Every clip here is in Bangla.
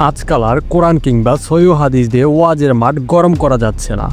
আজকাল আর কোরআন কিংবা সৈয় হাদিস দিয়ে ওয়াজের মাঠ গরম করা যাচ্ছে না।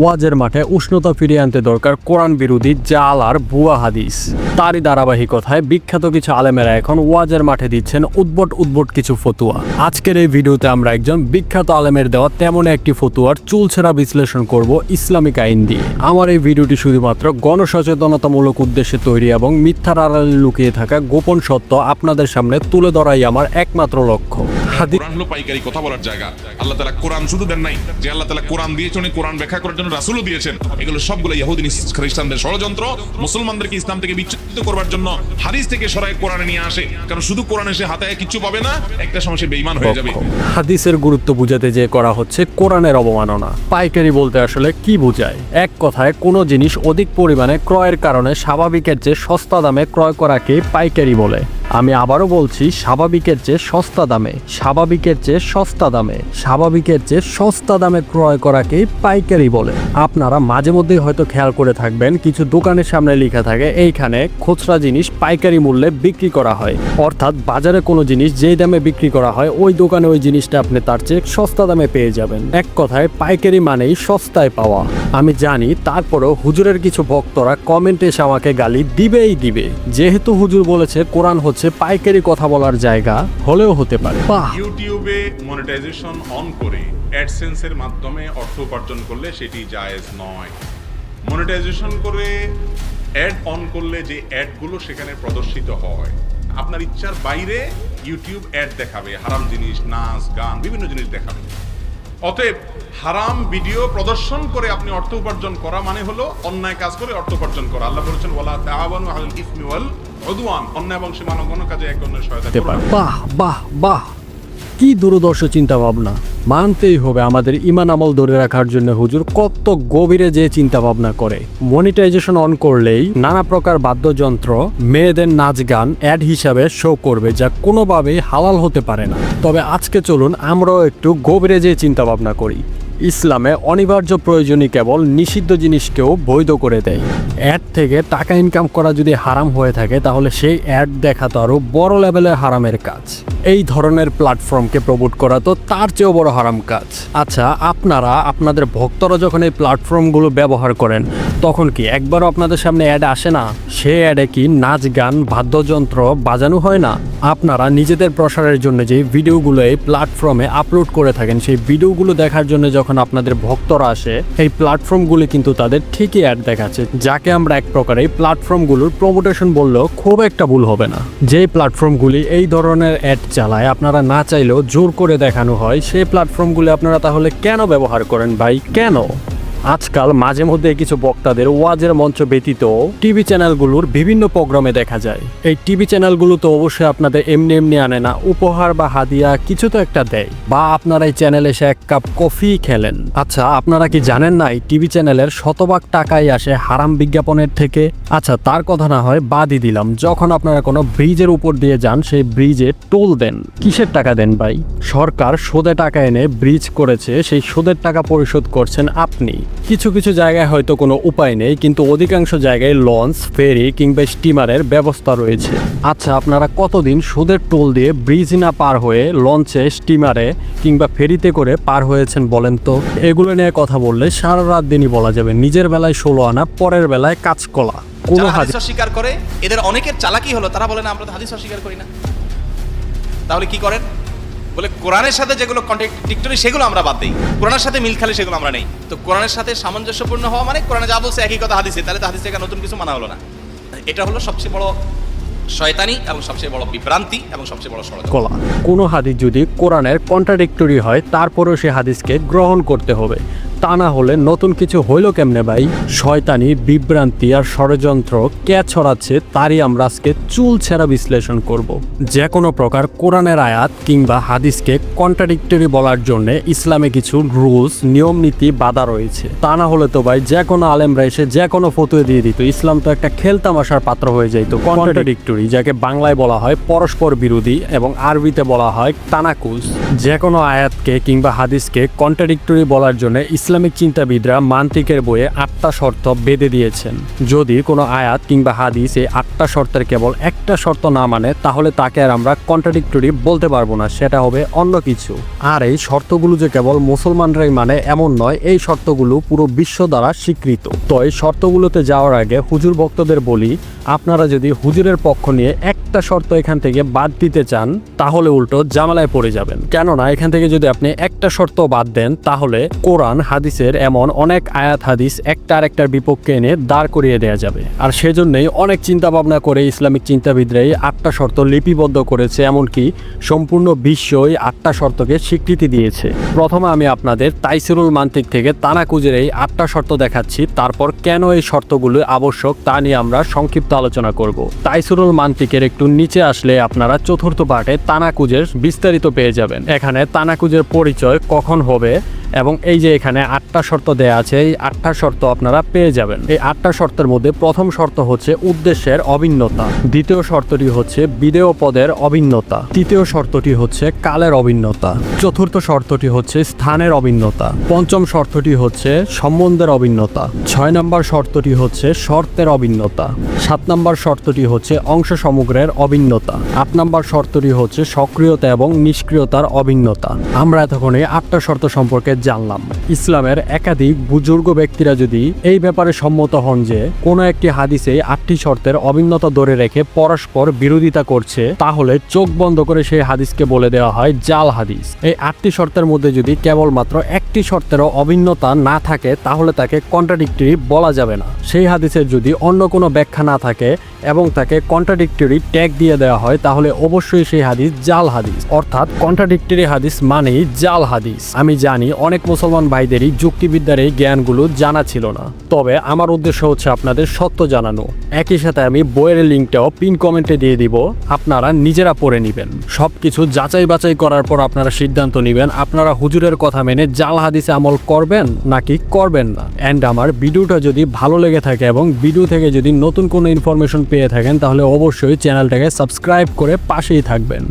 ওয়াজের মাঠে উষ্ণতা ফিরিয়ে আনতে দরকার কোরআন বিরোধী জাল আর ভুয়া হাদিস। তারই ধারাবাহিকতায় বিখ্যাত কিছু আলেমেরা এখন ওয়াজের মাঠে দিচ্ছেন উদ্ভট উদ্ভট কিছু ফতুয়া। আজকের এই ভিডিওতে আমরা একজন বিখ্যাত আলেমের দেওয়া তেমন একটি ফতুয়ার চুলছেরা বিশ্লেষণ করব ইসলামিক আইন দিয়ে। আমার এই ভিডিওটি শুধুমাত্র গণসচেতনতামূলক উদ্দেশ্যে তৈরি এবং মিথ্যার আড়ালে লুকিয়ে থাকা গোপন সত্য আপনাদের সামনে তুলে ধরাই আমার একমাত্র লক্ষ্য। হাদিস হলো পাইকারি কথা বলার জায়গা। আল্লাহ তালা কোরআন শুধু দেন নাই যে আল্লাহ তালা কোরআন দিয়েছেন উনি কোরআন ব্যাখ্যা করার জন্য রাসুলও দিয়েছেন। এগুলো সবগুলো ইহুদিন খ্রিস্টানদের ষড়যন্ত্র। মুসলমানদেরকে ইসলাম থেকে বিচ্ছিন্ন করবার জন্য হাদিস থেকে সরাই কোরআনে নিয়ে আসে। কারণ শুধু কোরআন হাতায় পাবে না একটা সময় সে বেইমান হয়ে যাবে। হাদিসের গুরুত্ব বুঝাতে যে করা হচ্ছে কোরআনের অবমাননা। পাইকারি বলতে আসলে কি বোঝায়? এক কথায় কোনো জিনিস অধিক পরিমাণে ক্রয়ের কারণে স্বাভাবিকের চেয়ে সস্তা দামে ক্রয় করাকে পাইকারি বলে। আমি আবারও বলছি, স্বাভাবিকের চেয়ে সস্তা দামে, স্বাভাবিকের চেয়ে সস্তা দামে, স্বাভাবিকের চেয়ে সস্তা দামে ক্রয় করাকে পাইকারি বলে। আপনারা মাঝে মধ্যেই হয়তো খেয়াল করে থাকবেন, কিছু দোকানের সামনে লেখা থাকে, এইখানে খুচরা জিনিস পাইকারি মূল্যে বিক্রি করা হয়। অর্থাৎ বাজারে কোনো জিনিস যেই দামে বিক্রি করা হয়, ওই দোকানে ওই জিনিসটা আপনি তার চেয়ে সস্তা দামে পেয়ে যাবেন। এক কথায়, পাইকারি মানেই সস্তায় পাওয়া। আমি জানি, তারপরেও হুজুরের কিছু ভক্তরা কমেন্টে এসে আমাকে গালি দিবেই দিবে। যেহেতু হুজুর বলেছে, কোরআন হচ্ছে পাইকারি কথা বলার জায়গা হলেও হতে পারে। বাহ! ইউটিউবে মনিটাইজেশন অন করে অ্যাডসেন্সের মাধ্যমে অর্থ উপার্জন করলে সেটি জায়েজ নয়। মনিটাইজেশন করে অ্যাড অন করলে যে অ্যাডগুলো সেখানে প্রদর্শিত হয়, আপনার ইচ্ছার বাইরে ইউটিউব অ্যাড দেখাবে, হারাম জিনিস, নাচ, গান, বিভিন্ন জিনিস দেখাবে। অতএব হারাম ভিডিও প্রদর্শন করে আপনি অর্থ উপার্জন করা মানে হলো অন্যায় কাজ করে অর্থ উপার্জন করা। আল্লাহ বলেছেন ওয়ালা তাআওয়ানু আলাল ইসমি ওয়াল উদওয়ান। অন্যায় এবং সীমালঙ্ঘন কোনো কাজে এক অন্যের সহায়তা বাহ বাহ বাহ। কি দূরদর্শ চিন্তা ভাবনা মানতেই হবে আমাদের ইমান আমল ধরে রাখার জন্য হুজুর কত গভীরে যে চিন্তা ভাবনা করে। মনিটাইজেশন অন করলেই নানা প্রকার বাদ্যযন্ত্র, মেয়েদের নাচ গান, অ্যাড হিসাবে শো করবে যা কোনোভাবেই হালাল হতে পারে না। তবে আজকে চলুন আমরাও একটু গভীরে যে চিন্তা ভাবনা করি। ইসলামে অনিবার্য প্রয়োজনই কেবল নিষিদ্ধ জিনিসকেও বৈধ করে দেয়। অ্যাড থেকে টাকা ইনকাম করা যদি হারাম হয়ে থাকে, তাহলে সেই অ্যাড দেখা তো আরও বড় লেভেলের হারামের কাজ। এই ধরনের প্ল্যাটফর্মকে প্রমোট করা তো তার চেয়েও বড় হারাম কাজ। আচ্ছা আপনারা, আপনাদের ভক্তরা যখন এই প্ল্যাটফর্মগুলো ব্যবহার করেন, তখন কি একবারও আপনাদের সামনে অ্যাড আসে না? সে অ্যাডে কি নাচ গান, বাদ্যযন্ত্র বাজানো হয় না? আপনারা নিজেদের প্রসারের জন্য যে ভিডিওগুলো এই প্ল্যাটফর্মে আপলোড করে থাকেন, সেই ভিডিওগুলো দেখার জন্য যখন আপনাদের ভক্তরা আসে, এই প্ল্যাটফর্মগুলি কিন্তু তাদের ঠিকই অ্যাড দেখাচ্ছে। যাকে আমরা এক প্রকার এই প্ল্যাটফর্মগুলোর প্রমোটেশন বললেও খুব একটা ভুল হবে না। যে প্ল্যাটফর্মগুলি এই ধরনের অ্যাড চালায়। আপনারা না চাইলেও জোর করে দেখানো হয় সেই প্ল্যাটফর্মগুলি আপনারা তাহলে কেন ব্যবহার করেন ভাই? কেন? আজকাল মাঝে মধ্যে কিছু বক্তাদের ওয়াজের মঞ্চ ব্যতীত টিভি চ্যানেলগুলোর বিভিন্ন প্রোগ্রামে দেখা যায়। এই টিভি চ্যানেলগুলো তো অবশ্যই আপনাদের এমনি এমনি আনে না, উপহার বা হাদিয়া কিছু তো একটা দেয়। বা আপনারা এই চ্যানেলে এসে এক কাপ কফি খেলেন। আচ্ছা আপনারা কি জানেন না এই টিভি চ্যানেলের শতভাগ টাকাই আসে হারাম বিজ্ঞাপনের থেকে? আচ্ছা তার কথা না হয় বাদই দিলাম। যখন আপনারা কোনো ব্রিজের উপর দিয়ে যান, সেই ব্রিজে টোল দেন। কিসের টাকা দেন ভাই? সরকার সুদে টাকা এনে ব্রিজ করেছে, সেই সুদের টাকা পরিশোধ করছেন আপনি। কিছু কিছু জায়গায় হয়তো কোনো উপায় নেই কিন্তু অধিকাংশ জায়গায় লঞ্চ ফেরি কিংবা স্টিমারের ব্যবস্থা রয়েছে। আচ্ছা আপনারা কতদিন সুদের টোল দিয়ে ব্রিজ না পার হয়ে লঞ্চে স্টিমারে কিংবা ফেরিতে করে পার হয়েছেন বলেন তো? এগুলো নিয়ে কথা বললে সারা রাত দিনই বলা যাবে নিজের বেলায় ষোলো আনা পরের বেলায় কাঁচকলা। কোনো হাদিস অস্বীকার করে এদের অনেকের চালাকি হলো তারা বলে না আমরা তো হাদিস অস্বীকার করি না। তাহলে কি করেন? বলে কোরআনের সাথে যেগুলো কন্ট্রাডিক্টরি সেগুলো আমরা বাদ দিই। কোরআনের সাথে মিল খালি সেগুলো আমরা নেই। তো কোরআনের সাথে সামঞ্জস্যপূর্ণ হওয়া মানে কোরআনে যা বলছে একই কথা হাদিসে, তাহলে হাদিস নতুন কিছু মানা হলো না। এটা হলো সবচেয়ে বড় শয়তানি এবং সবচেয়ে বড় বিভ্রান্তি এবং সবচেয়ে বড় ষড়যন্ত্র। কোনো হাদিস যদি কোরআনের কন্ট্রাডিক্টরি হয়, তারপরেও সে হাদিসকে গ্রহণ করতে হবে। তা না হলে নতুন কিছু হইল কেমনে ভাই? শয়তানি বিভ্রান্তি আর ষড়যন্ত্র কে ছড়াচ্ছে তারই আমরা আজকে চুল ছেঁড়া বিশ্লেষণ করব। যে কোনো প্রকার কোরআনের আয়াত কিংবা হাদিসকে কন্ট্রাডিক্টরি বলার জন্য ইসলামে কিছু রুলস নিয়ম নীতি বাধা রয়েছে। তা না হলে তো ভাই যে কোনো আলেমরা এসে যে কোনো ফতুয়ে দিয়ে দিত। ইসলাম তো একটা খেলতামাশার পাত্র হয়ে যাইতো। কন্ট্রাডিক্টরি যাকে বাংলায় বলা হয় পরস্পর বিরোধী এবং আরবিতে বলা হয় তানাকুজ যে কোনো আয়াতকে কিংবা হাদিসকে কন্ট্রাডিক্টরি বলার জন্য ইসলাম ইসলামিক চিন্তাবিদরা মান্তিকের বইয়ে আটটা শর্ত বেঁধে দিয়েছেন। যদি কোনো আয়াত কিংবা হাদিস এই আটটা শর্তের কেবল একটা শর্ত না মানে তাহলে তাকে আর আমরা কন্ট্রাডিক্টরি বলতে পারব না, সেটা হবে অন্য কিছু। আর এই শর্তগুলো যে কেবল মুসলমানরাই মানে এমন নয়, এই শর্তগুলো পুরো বিশ্ব দ্বারা স্বীকৃত। তো এই শর্তগুলোতে যাওয়ার আগে হুজুর ভক্তদের বলি, আপনারা যদি হুজুরের পক্ষ নিয়ে একটা শর্ত এখান থেকে বাদ দিতে চান, তাহলে উল্টো জামালায় পড়ে যাবেন। কেননা, এখান থেকে যদি আপনি একটা শর্ত বাদ দেন, তাহলে কোরআন হাদিসের এমন অনেক আয়াত হাদিস একটা আর একটার বিপক্ষে এনে দাঁড় করিয়ে দেওয়া যাবে। আর সেজন্যই অনেক চিন্তা ভাবনা করে ইসলামিক চিন্তাবিদরাই আটটা শর্ত লিপিবদ্ধ করেছে, এমনকি সম্পূর্ণ বিশ্বই আটটা শর্তকে স্বীকৃতি দিয়েছে। প্রথমে আমি আপনাদের তাইসিরুল মান্তিক থেকে তানাকুজের এই আটটা শর্ত দেখাচ্ছি, তারপর কেন এই শর্তগুলো আবশ্যক তা নিয়ে আমরা সংক্ষিপ্ত আলোচনা করব। তাইসিরুল মান্তিকের একটু নিচে আসলে আপনারা চতুর্থ পার্টে তানাকুজের বিস্তারিত পেয়ে যাবেন। এখানে তানাকুজের পরিচয় কখন হবে এবং এই যে এখানে আটটা শর্ত দেয়া আছে, এই আটটা শর্ত আপনারা পেয়ে যাবেন। এই আটটা শর্তের মধ্যে প্রথম শর্ত হচ্ছে উদ্দেশ্যের অভিন্নতা। দ্বিতীয় শর্তটি হচ্ছে বিদেয় পদের অভিন্নতা। তৃতীয় শর্তটি হচ্ছে কালের অভিন্নতা। চতুর্থ শর্তটি হচ্ছে স্থানের অভিন্নতা। পঞ্চম শর্তটি হচ্ছে সম্বন্ধের অভিন্নতা। ছয় নম্বর শর্তটি হচ্ছে শর্তের অভিন্নতা। সাত নম্বর শর্তটি হচ্ছে অংশ সমগ্রের অভিন্নতা। আট নম্বর শর্তটি হচ্ছে সক্রিয়তা এবং নিষ্ক্রিয়তার অভিন্নতা। আমরা এতক্ষণ আটটা শর্ত সম্পর্কে জানলাম। ইসলামের একাধিক বুজুর্গ ব্যক্তিরা যদি এই ব্যাপারে সম্মত হন যে কোনো একটি হাদিসে আটটি শর্তের অভিন্নতা ধরে রেখে পরস্পর বিরোধিতা করছে, তাহলে চোখ বন্ধ করে সেই হাদিসকে বলে দেওয়া হয় জাল হাদিস। এই আটটি শর্তের মধ্যে যদি কেবলমাত্র একটি শর্তেরও অভিন্নতা না থাকে, তাহলে তাকে কন্ট্রাডিক্টরি বলা যাবে না। সেই হাদিসের যদি অন্য কোনো ব্যাখ্যা না থাকে এবং তাকে কন্ট্রাডিক্টরি ট্যাগ দিয়ে দেওয়া হয়, তাহলে অবশ্যই সেই হাদিস জাল হাদিস। অর্থাৎ কন্ট্রাডিক্টরি হাদিস মানেই জাল হাদিস। আমি জানি অনেক মুসলমান ভাইদেরই যুক্তিবিদ্যার এই জ্ঞানগুলো জানা ছিল না। তবে আমার উদ্দেশ্য হচ্ছে আপনাদের সত্য জানানো। একই সাথে আমি বইয়ের লিঙ্কটাও পিন কমেন্টে দিয়ে দিব, আপনারা নিজেরা পড়ে নেবেন। সব কিছু যাচাই বাছাই করার পর আপনারা সিদ্ধান্ত নেবেন, আপনারা হুজুরের কথা মেনে জাল হাদিসে আমল করবেন নাকি করবেন না। অ্যান্ড আমার ভিডিওটা যদি ভালো লেগে থাকে এবং ভিডিও থেকে যদি নতুন কোনো ইনফরমেশন পেয়ে থাকেন, তাহলে অবশ্যই চ্যানেলটাকে সাবস্ক্রাইব করে পাশেই থাকবেন।